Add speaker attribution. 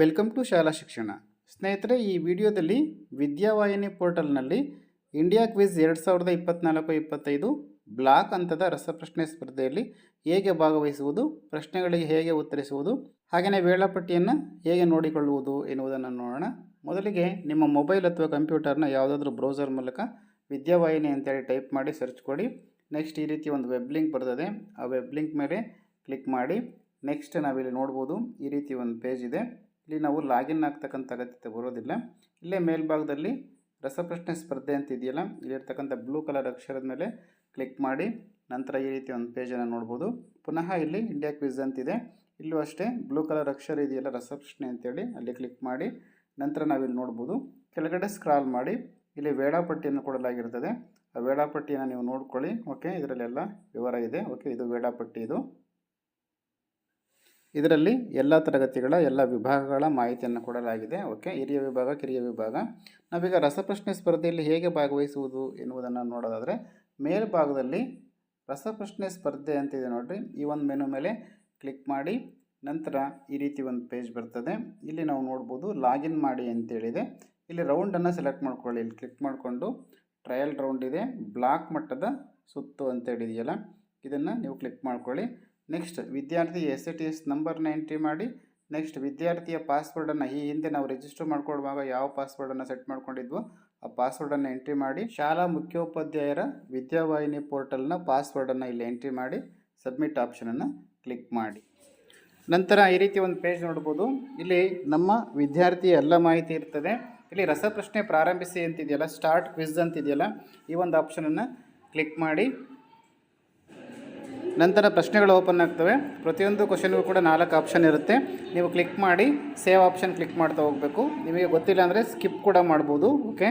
Speaker 1: Welcome to ಶಾಲಾ ಶಿಕ್ಷಣ. ಸ್ನೇಹಿತರೆ, ಈ ವಿಡಿಯೋದಲ್ಲಿ ವಿದ್ಯಾವಾಹಿನಿ ಪೋರ್ಟಲ್ನಲ್ಲಿ ಇಂಡಿಯಾ ಕ್ವಿಜ್ ಎರಡು ಸಾವಿರದ ಇಪ್ಪತ್ತ್ನಾಲ್ಕು ಇಪ್ಪತ್ತೈದು ಬ್ಲಾಕ್ ಹಂತದ ರಸಪ್ರಶ್ನೆ ಸ್ಪರ್ಧೆಯಲ್ಲಿ ಹೇಗೆ ಭಾಗವಹಿಸುವುದು, ಪ್ರಶ್ನೆಗಳಿಗೆ ಹೇಗೆ ಉತ್ತರಿಸುವುದು, ಹಾಗೆಯೇ ವೇಳಾಪಟ್ಟಿಯನ್ನು ಹೇಗೆ ನೋಡಿಕೊಳ್ಳುವುದು ಎನ್ನುವುದನ್ನು ನೋಡೋಣ. ಮೊದಲಿಗೆ ನಿಮ್ಮ ಮೊಬೈಲ್ ಅಥವಾ ಕಂಪ್ಯೂಟರ್ನ ಯಾವುದಾದ್ರೂ ಬ್ರೌಸರ್ ಮೂಲಕ ವಿದ್ಯಾವಾಹಿನಿ ಅಂತೇಳಿ ಟೈಪ್ ಮಾಡಿ ಸರ್ಚ್ ಕೊಡಿ. ನೆಕ್ಸ್ಟ್ ಈ ರೀತಿ ಒಂದು ವೆಬ್ ಲಿಂಕ್ ಬರ್ತದೆ. ಆ ವೆಬ್ ಲಿಂಕ್ ಮೇಲೆ ಕ್ಲಿಕ್ ಮಾಡಿ, ನೆಕ್ಸ್ಟ್ ನಾವಿಲ್ಲಿ ನೋಡ್ಬೋದು ಈ ರೀತಿ ಒಂದು ಪೇಜ್ ಇದೆ. ಇಲ್ಲಿ ನಾವು ಲಾಗಿನ್ ಆಗ್ತಕ್ಕಂಥ ಅಗತ್ಯತೆ ಬರೋದಿಲ್ಲ. ಇಲ್ಲೇ ಮೇಲ್ಭಾಗದಲ್ಲಿ ರಸಪ್ರಶ್ನೆ ಸ್ಪರ್ಧೆ ಅಂತ ಇದೆಯಲ್ಲ ಇಲ್ಲಿರ್ತಕ್ಕಂಥ ಬ್ಲೂ ಕಲರ್ ಅಕ್ಷರದ ಮೇಲೆ ಕ್ಲಿಕ್ ಮಾಡಿ, ನಂತರ ಈ ರೀತಿ ಒಂದು ಪೇಜನ್ನು ನೋಡ್ಬೋದು. ಪುನಃ ಇಲ್ಲಿ ಇಂಡಿಯಾ ಕ್ವಿಜ್ ಅಂತಿದೆ ಇಲ್ಲೂ ಅಷ್ಟೇ ಬ್ಲೂ ಕಲರ್ ಅಕ್ಷರ ಇದೆಯಲ್ಲ, ರಸಪ್ರಶ್ನೆ ಅಂತೇಳಿ ಅಲ್ಲಿ ಕ್ಲಿಕ್ ಮಾಡಿ, ನಂತರ ನಾವಿಲ್ಲಿ ನೋಡ್ಬೋದು. ಕೆಳಗಡೆ ಸ್ಕ್ರಾಲ್ ಮಾಡಿ, ಇಲ್ಲಿ ವೇಳಾಪಟ್ಟಿಯನ್ನು ಕೊಡಲಾಗಿರ್ತದೆ. ಆ ವೇಳಾಪಟ್ಟಿಯನ್ನು ನೀವು ನೋಡ್ಕೊಳ್ಳಿ ಓಕೆ ಇದರಲ್ಲೆಲ್ಲ ವಿವರ ಇದೆ. ಓಕೆ ಇದು ವೇಳಾಪಟ್ಟಿ ಇದು. ಇದರಲ್ಲಿ ಎಲ್ಲ ತರಗತಿಗಳ, ಎಲ್ಲ ವಿಭಾಗಗಳ ಮಾಹಿತಿಯನ್ನು ಕೊಡಲಾಗಿದೆ. ಓಕೆ, ಹಿರಿಯ ವಿಭಾಗ, ಕಿರಿಯ ವಿಭಾಗ. ನಾವೀಗ ರಸಪ್ರಶ್ನೆ ಸ್ಪರ್ಧೆಯಲ್ಲಿ ಹೇಗೆ ಭಾಗವಹಿಸುವುದು ಎನ್ನುವುದನ್ನು ನೋಡೋದಾದರೆ, ಮೇಲ್ಭಾಗದಲ್ಲಿ ರಸಪ್ರಶ್ನೆ ಸ್ಪರ್ಧೆ ಅಂತಿದೆ ನೋಡಿರಿ. ಈ ಒಂದು ಮೆನು ಮೇಲೆ ಕ್ಲಿಕ್ ಮಾಡಿ, ನಂತರ ಈ ರೀತಿ ಒಂದು ಪೇಜ್ ಬರ್ತದೆ. ಇಲ್ಲಿ ನಾವು ನೋಡ್ಬೋದು ಲಾಗಿನ್ ಮಾಡಿ ಅಂತೇಳಿದೆ. ಇಲ್ಲಿ ರೌಂಡನ್ನು ಸೆಲೆಕ್ಟ್ ಮಾಡ್ಕೊಳ್ಳಿ. ಇಲ್ಲಿ ಕ್ಲಿಕ್ ಮಾಡಿಕೊಂಡು ಟ್ರಯಲ್ ರೌಂಡ್ ಇದೆ. ಬ್ಲಾಕ್ ಮಟ್ಟದ ಸುತ್ತು ಅಂತೇಳಿದೆಯಲ್ಲ, ಇದನ್ನು ನೀವು ಕ್ಲಿಕ್ ಮಾಡ್ಕೊಳ್ಳಿ. ನೆಕ್ಸ್ಟ್ ವಿದ್ಯಾರ್ಥಿ ಎಸ್ ಎ ಟಿ ಎಸ್ ನಂಬರ್ನ ಎಂಟ್ರಿ ಮಾಡಿ. ನೆಕ್ಸ್ಟ್ ವಿದ್ಯಾರ್ಥಿಯ ಪಾಸ್ವರ್ಡನ್ನು ಈ ಹಿಂದೆ ನಾವು ರಿಜಿಸ್ಟರ್ ಮಾಡ್ಕೊಳ್ಳುವಾಗ ಯಾವ ಪಾಸ್ವರ್ಡನ್ನು ಸೆಟ್ ಮಾಡ್ಕೊಂಡಿದ್ವೋ, ಆ ಪಾಸ್ವರ್ಡನ್ನು ಎಂಟ್ರಿ ಮಾಡಿ. ಶಾಲಾ ಮುಖ್ಯೋಪಾಧ್ಯಾಯರ ವಿದ್ಯಾವಾಹಿನಿ ಪೋರ್ಟಲ್ನ ಪಾಸ್ವರ್ಡನ್ನು ಇಲ್ಲಿ ಎಂಟ್ರಿ ಮಾಡಿ ಸಬ್ಮಿಟ್ ಆಪ್ಷನನ್ನು ಕ್ಲಿಕ್ ಮಾಡಿ. ನಂತರ ಈ ರೀತಿ ಒಂದು ಪೇಜ್ ನೋಡ್ಬೋದು. ಇಲ್ಲಿ ನಮ್ಮ ವಿದ್ಯಾರ್ಥಿಯ ಎಲ್ಲ ಮಾಹಿತಿ ಇರ್ತದೆ. ಇಲ್ಲಿ ರಸಪ್ರಶ್ನೆ ಪ್ರಾರಂಭಿಸಿ ಅಂತಿದೆಯಲ್ಲ ಸ್ಟಾರ್ಟ್ ಕ್ವಿಜ್ ಅಂತಿದೆಯಲ್ಲ, ಈ ಒಂದು ಆಪ್ಷನನ್ನು ಕ್ಲಿಕ್ ಮಾಡಿ. ನಂತರ ಪ್ರಶ್ನೆಗಳು ಓಪನ್ ಆಗ್ತವೆ. ಪ್ರತಿಯೊಂದು ಕ್ವಶನ್ಗೂ ಕೂಡ ನಾಲ್ಕು ಆಪ್ಷನ್ ಇರುತ್ತೆ. ನೀವು ಕ್ಲಿಕ್ ಮಾಡಿ ಸೇವ್ ಆಪ್ಷನ್ ಕ್ಲಿಕ್ ಮಾಡ್ತಾ ಹೋಗಬೇಕು. ನಿಮಗೆ ಗೊತ್ತಿಲ್ಲ ಅಂದರೆ ಸ್ಕಿಪ್ ಕೂಡ ಮಾಡ್ಬೋದು. ಓಕೆ?